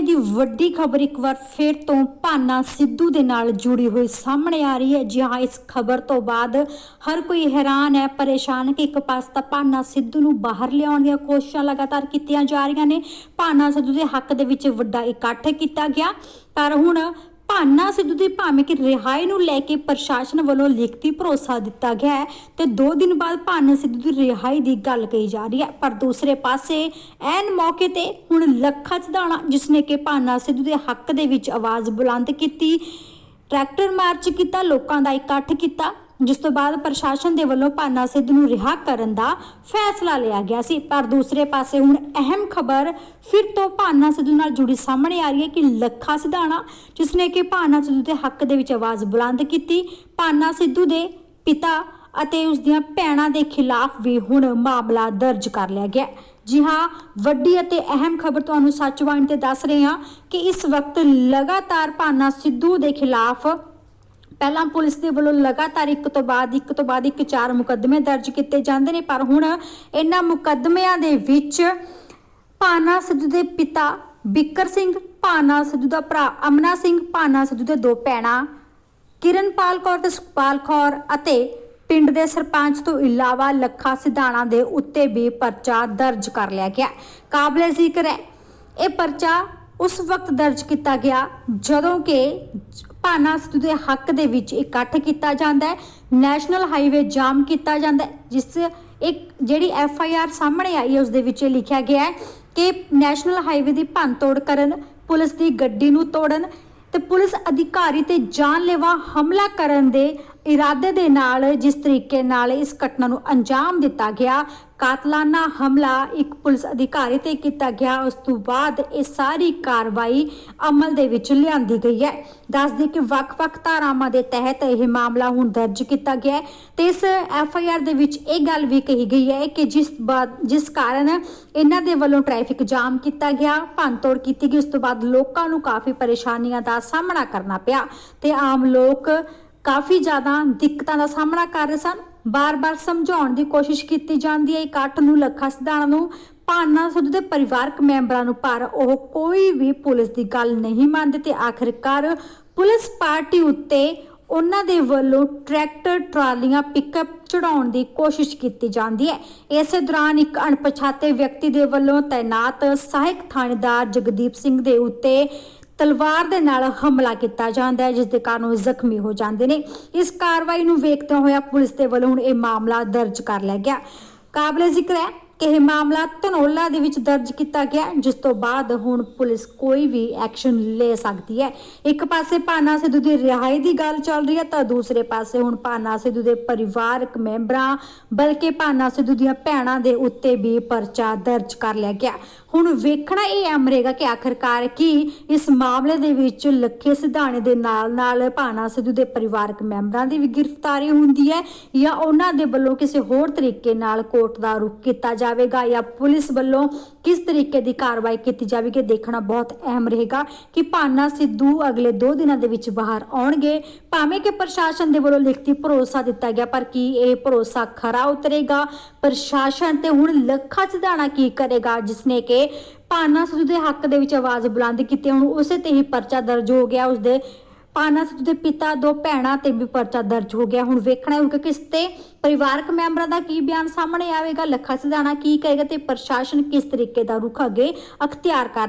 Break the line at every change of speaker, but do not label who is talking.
ਦੀ ਵੱਡੀ ਖਬਰ ਇੱਕ ਵਾਰ ਫਿਰ ਤੋਂ ਭਾਨਾ ਸਿੱਧੂ ਦੇ ਨਾਲ ਜੁੜੀ ਹੋਈ ਸਾਹਮਣੇ ਆ ਰਹੀ ਹੈ। ਜੀ ਹਾਂ, ਇਸ ਖਬਰ ਤੋਂ ਬਾਅਦ ਹਰ ਕੋਈ ਹੈਰਾਨ ਹੈ, ਪਰੇਸ਼ਾਨ ਕਿ ਇੱਕ ਪਾਸ ਤਾਂ ਭਾਨਾ ਸਿੱਧੂ ਨੂੰ ਬਾਹਰ ਲਿਆਉਣ ਦੀਆਂ ਕੋਸ਼ਿਸ਼ਾਂ ਲਗਾਤਾਰ ਕੀਤੀਆਂ ਜਾ ਰਹੀਆਂ ਨੇ। ਭਾਨਾ ਸਿੱਧੂ ਦੇ ਹੱਕ ਦੇ ਵਿੱਚ ਵੱਡਾ ਇਕੱਠ ਕੀਤਾ ਗਿਆ। ਪਰ ਹੁਣ ਭਾਨਾ ਸਿੱਧੂ ਦੀ ਭਾਵੇਂ ਕਿ ਰਿਹਾਈ ਨੂੰ ਲੈ ਕੇ ਪ੍ਰਸ਼ਾਸਨ ਵੱਲੋਂ ਲਿਖਤੀ ਭਰੋਸਾ ਦਿੱਤਾ ਗਿਆ ਹੈ ਤੇ 2 ਦਿਨ ਬਾਅਦ ਭਾਨਾ ਸਿੱਧੂ ਦੀ ਰਿਹਾਈ ਦੀ ਗੱਲ ਕਹੀ ਜਾ ਰਹੀ ਹੈ। ਪਰ ਦੂਸਰੇ ਪਾਸੇ, ਐਨ ਮੌਕੇ ਤੇ ਹੁਣ ਲੱਖਾ ਚਦਾਣਾ ਜਿਸਨੇ ਕਿ ਭਾਨਾ ਸਿੱਧੂ ਦੇ ਹੱਕ ਦੇ ਵਿੱਚ ਆਵਾਜ਼ ਬੁਲੰਦ ਕੀਤੀ, ਟਰੈਕਟਰ ਮਾਰਚ ਕੀਤਾ, ਲੋਕਾਂ ਦਾ ਇਕੱਠ ਕੀਤਾ ਜਿਸ ਤੋਂ ਬਾਅਦ ਪ੍ਰਸ਼ਾਸਨ ਦੇ ਵੱਲੋਂ ਭਾਨਾ ਸਿੱਧੂ ਨੂੰ ਰਿਹਾ ਕਰਨ ਦਾ ਫੈਸਲਾ ਲਿਆ ਗਿਆ ਸੀ। ਪਰ ਦੂਸਰੇ ਪਾਸੇ ਹੁਣ ਅਹਿਮ ਖਬਰ ਫਿਰ ਤੋਂ ਭਾਨਾ ਸਿੱਧੂ ਨਾਲ ਜੁੜੀ ਸਾਹਮਣੇ ਆ ਰਹੀ ਹੈ ਕਿ ਲੱਖਾ ਸਿਧਾਣਾ ਜਿਸਨੇ ਕਿ ਭਾਨਾ ਸਿੱਧੂ ਦੇ ਹੱਕ ਦੇ ਵਿੱਚ ਆਵਾਜ਼ ਬੁਲੰਦ ਕੀਤੀ, ਭਾਨਾ ਸਿੱਧੂ ਦੇ ਪਿਤਾ ਅਤੇ ਉਸ ਦੀਆਂ ਭੈਣਾਂ ਦੇ ਖਿਲਾਫ ਵੀ ਹੁਣ ਮਾਮਲਾ ਦਰਜ ਕਰ ਲਿਆ ਗਿਆ ਜੀ ਹਾਂ, ਵੱਡੀ ਅਤੇ ਅਹਿਮ ਖਬਰ ਤੁਹਾਨੂੰ ਸੱਚਵਾਈਨ ਤੇ ਦੱਸ ਰਹੇ ਹਾਂ ਕਿ ਇਸ ਵਕਤ ਲਗਾਤਾਰ ਭਾਨਾ ਸਿੱਧੂ ਦੇ ਖਿਲਾਫ ਪਹਿਲਾਂ ਪੁਲਿਸ ਦੇ ਵੱਲੋਂ ਲਗਾਤਾਰ ਇੱਕ ਤੋਂ ਬਾਅਦ, ਇੱਕ ਤੋਂ ਬਾਅਦ ਇੱਕ ਚਾਰ ਮੁਕੱਦਮੇ ਦਰਜ ਕੀਤੇ ਜਾਂਦੇ ਨੇ, ਪਰ ਹੁਣ ਇਹਨਾਂ ਮੁਕੱਦਮਿਆਂ ਦੇ ਵਿੱਚ ਪਾਨਾ ਸਿੱਧੂ ਦੇ ਪਿਤਾ ਬਿੱਕਰ ਸਿੰਘ ਪਾਨਾ ਸਿੱਧੂ ਦਾ ਭਰਾ ਅਮਨਾ ਸਿੰਘ ਪਾਨਾ ਸਿੱਧੂ ਦੇ ਦੋ ਭੈਣਾਂ ਕਿਰਨਪਾਲ ਕੌਰ ਤੇ ਸੁਖਪਾਲ ਕੌਰ ਅਤੇ ਪਿੰਡ ਦੇ ਸਰਪੰਚ ਤੋਂ ਇਲਾਵਾ ਲੱਖਾ ਸਿਧਾਣਾ ਦੇ ਉੱਤੇ ਵੀ ਪਰਚਾ ਦਰਜ ਕਰ ਲਿਆ ਗਿਆ। ਕਾਬਲੇ ਜ਼ਿਕਰ ਹੈ। ਇਹ ਪਰਚਾ ਉਸ ਵਕਤ ਦਰਜ ਕੀਤਾ ਗਿਆ ਜਦੋਂ ਕਿ ਭਾਨਾ ਸਿੱਧੂ ਦੇ ਹੱਕ ਦੇ ਵਿੱਚ ਇਕੱਠ ਕੀਤਾ ਜਾਂਦਾ ਹੈ, ਨੈਸ਼ਨਲ ਹਾਈਵੇ ਜਾਮ ਕੀਤਾ ਜਾਂਦਾ ਹੈ, ਜਿਸ ਇੱਕ ਜਿਹੜੀ ਐਫ ਆਈ ਆਰ ਸਾਹਮਣੇ ਆਈ ਹੈ, ਉਸ ਦੇ ਵਿੱਚ ਇਹ ਲਿਖਿਆ ਗਿਆ ਹੈ ਕਿ ਨੈਸ਼ਨਲ ਹਾਈਵੇ ਦੀ ਭੰਨ ਤੋੜ ਕਰਨ, ਪੁਲਿਸ ਦੀ ਗੱਡੀ ਨੂੰ ਤੋੜਨ ਤੇ ਪੁਲਿਸ ਅਧਿਕਾਰੀ ਤੇ ਜਾਨਲੇਵਾ ਹਮਲਾ ਕਰਨ ਦੇ ਇਰਾਦੇ ਦੇ ਨਾਲ ਜਿਸ ਤਰੀਕੇ ਨਾਲ ਇਸ ਘਟਨਾ ਨੂੰ ਅੰਜਾਮ ਦਿੱਤਾ ਗਿਆ, ਕਾਤਲਾਨਾ ਹਮਲਾ ਇੱਕ ਪੁਲਿਸ ਅਧਿਕਾਰੀ ਤੇ ਕੀਤਾ ਗਿਆ, ਉਸ ਤੋਂ ਬਾਅਦ ਇਹ ਸਾਰੀ ਕਾਰਵਾਈ ਅਮਲ ਦੇ ਵਿੱਚ ਲਿਆਂਦੀ ਗਈ ਹੈ। ਦੱਸਦੀ ਕਿ ਵੱਖ-ਵੱਖ ਧਾਰਾਵਾਂ ਦੇ ਤਹਿਤ ਇਹ ਮਾਮਲਾ ਹੁਣ ਦਰਜ ਕੀਤਾ ਗਿਆ ਹੈ ਤੇ ਇਸ ਐਫ ਆਈ ਆਰ ਦੇ ਵਿੱਚ ਇਹ ਗੱਲ ਵੀ ਕਹੀ ਗਈ ਹੈ ਕਿ ਜਿਸ ਜਿਸ ਕਾਰਨ ਇਹਨਾਂ ਦੇ ਵੱਲੋਂ ਟ੍ਰੈਫਿਕ ਜਾਮ ਕੀਤਾ ਗਿਆ, ਭੰਨਤੋੜ ਕੀਤੀ ਗਈ, ਉਸ ਤੋਂ ਬਾਅਦ ਲੋਕਾਂ ਨੂੰ ਕਾਫੀ ਪਰੇਸ਼ਾਨੀਆਂ ਦਾ ਸਾਹਮਣਾ ਕਰਨਾ ਪਿਆ ਤੇ ਆਮ ਲੋਕ ਕਾਫੀ ਜ਼ਿਆਦਾ ਦਿੱਕਤਾਂ ਦਾ ਸਾਹਮਣਾ ਕਰ ਰਹੇ ਸਨ। ਬਾਰ-ਬਾਰ ਸਮਝਾਉਣ ਦੀ ਕੋਸ਼ਿਸ਼ ਕੀਤੀ ਜਾਂਦੀ ਹੈ। ਇਕੱਠ ਨੂੰ ਲੱਖਾ ਸਿਧਾਣਾ ਨੂੰ, ਭਾਨਾ ਸਿੱਧੂ ਦੇ ਪਰਿਵਾਰਕ ਮੈਂਬਰਾਂ ਨੂੰ, ਪਰ ਉਹ ਕੋਈ ਵੀ ਪੁਲਿਸ ਦੀ ਗੱਲ ਨਹੀਂ ਮੰਨਦੇ ਤੇ ਆਖਿਰਕਾਰ ਪੁਲਿਸ ਪਾਰਟੀ ਉੱਤੇ ਉਹਨਾਂ ਦੇ ਵੱਲੋਂ ਟਰੈਕਟਰ, ਟਰਾਲੀਆਂ, ਪਿਕਅਪ ਚੜਾਉਣ ਦੀ ਕੋਸ਼ਿਸ਼ ਕੀਤੀ ਜਾਂਦੀ ਹੈ। ਇਸੇ ਦੌਰਾਨ ਇੱਕ ਅਣਪਛਾਤੇ ਵਿਅਕਤੀ ਦੇ ਵੱਲੋਂ ਤਾਇਨਾਤ ਸਹਾਇਕ ਥਾਣੇਦਾਰ ਜਗਦੀਪ ਸਿੰਘ ਦੇ ਉੱਤੇ ਤਲਵਾਰ ਦੇ ਨਾਲ ਹਮਲਾ ਕੀਤਾ ਜਾਂਦਾ ਹੈ, ਜਿਸ ਦੇ ਕਾਰਨ ਉਹ ਜ਼ਖਮੀ ਹੋ ਜਾਂਦੇ ਨੇ। ਇਸ ਕਾਰਵਾਈ ਨੂੰ ਵੇਖਦਿਆਂ ਹੋਇਆ ਪੁਲਿਸ ਦੇ ਵੱਲੋਂ ਹੁਣ ਇਹ ਮਾਮਲਾ ਦਰਜ ਕਰ ਲਿਆ ਗਿਆ। ਕਾਬਲੇ ਜ਼ਿਕਰ ਹੈ ਕਿ ਇਹ ਮਾਮਲਾ ਧਨੋਲਾ ਦੇ ਵਿੱਚ ਦਰਜ ਕੀਤਾ ਗਿਆ ਜਿਸ ਤੋਂ ਬਾਅਦ ਹੁਣ ਪੁਲਿਸ ਕੋਈ ਵੀ ਐਕਸ਼ਨ ਲੈ ਸਕਦੀ ਹੈ। ਇੱਕ ਪਾਸੇ ਪਾਨਾ ਸਿੱਧੂ ਦੀ ਰਿਹਾਈ ਦੀ ਗੱਲ ਚੱਲ ਰਹੀ ਹੈ, ਤਾਂ ਦੂਸਰੇ ਪਾਸੇ ਹੁਣ ਪਾਨਾ ਸਿੱਧੂ ਦੇ ਪਰਿਵਾਰਕ ਮੈਂਬਰਾਂ, ਬਲਕਿ ਪਾਨਾ ਸਿੱਧੂ ਦੀਆਂ ਭੈਣਾਂ ਦੇ ਉੱਤੇ ਵੀ ਪਰਚਾ ਦਰਜ ਕਰ ਲਿਆ ਗਿਆ। ਹੁਣ ਵੇਖਣਾ ਇਹ ਅਮਰੇਗਾ ਕਿ ਆਖਰਕਾਰ ਕੀ ਇਸ ਮਾਮਲੇ ਦੇ ਵਿੱਚ ਲੱਖੇ ਸਿਧਾਣੇ ਦੇ ਨਾਲ ਨਾਲ ਪਾਨਾ ਸਿੱਧੂ ਦੇ ਪਰਿਵਾਰਕ ਮੈਂਬਰਾਂ ਦੀ ਵੀ ਗ੍ਰਿਫਤਾਰੀ ਹੁੰਦੀ ਹੈ, ਜਾਂ ਉਹਨਾਂ ਦੇ ਵੱਲੋਂ ਕਿਸੇ ਹੋਰ ਤਰੀਕੇ ਨਾਲ ਕੋਰਟ ਦਾ ਰੁਖ ਕੀਤਾ ਜਾ ਜਾਵੇਗਾ ਜਾਂ ਪੁਲਿਸ ਵੱਲੋਂ ਕਿਸ ਤਰੀਕੇ ਦੀ ਕਾਰਵਾਈ ਕੀਤੀ ਜਾਵੇਗੀ, ਦੇਖਣਾ ਬਹੁਤ ਅਹਿਮ ਰਹੇਗਾ ਕਿ ਪਾਨਾ ਸਿੱਧੂ ਅਗਲੇ 2 ਦਿਨਾਂ ਦੇ ਵਿੱਚ ਬਾਹਰ ਆਉਣਗੇ। ਭਾਵੇਂ ਕਿ ਪ੍ਰਸ਼ਾਸਨ ਦੇ ਵੱਲੋਂ ਲਿਖਤੀ ਭਰੋਸਾ ਦਿੱਤਾ ਗਿਆ, ਪਰ ਕੀ ਇਹ ਭਰੋਸਾ ਖਰਾ ਉਤਰੇਗਾ? ਪ੍ਰਸ਼ਾਸਨ ਤੇ ਹੁਣ ਲੱਖਾ ਸਿਧਾਣਾ ਕੀ ਕਰੇਗਾ, ਜਿਸਨੇ ਕਿ ਭਾਨਾ ਸਿੱਧੂ ਦੇ ਹੱਕ ਦੇ ਵਿੱਚ ਆਵਾਜ਼ ਬੁਲੰਦ ਕੀਤੀ, ਹੁਣ ਉਸੇ ਤੇ ਹੀ ਪਰਚਾ ਦਰਜ ਹੋ ਗਿਆ, ਉਸਦੇ ਪਾਨਾ ਸਿੱਧੂ ਦੇ ਪਿਤਾ, ਦੋ ਭੈਣਾਂ ਤੇ ਵੀ ਪਰਚਾ ਦਰਜ ਹੋ ਗਿਆ। ਹੁਣ ਵੇਖਣਾ ਹੈ ਕਿ ਕਿਸ ਤੇ ਪਰਿਵਾਰਕ ਮੈਂਬਰਾਂ ਦਾ ਕੀ ਬਿਆਨ ਸਾਹਮਣੇ ਆਵੇਗਾ, ਲੱਖਾ ਸਿਧਾਣਾ ਕੀ ਕਹੇਗਾ ਤੇ ਪ੍ਰਸ਼ਾਸਨ ਕਿਸ ਤਰੀਕੇ ਦਾ ਰੁਖ ਅੱਗੇ ਅਖਤਿਆਰ ਕਰ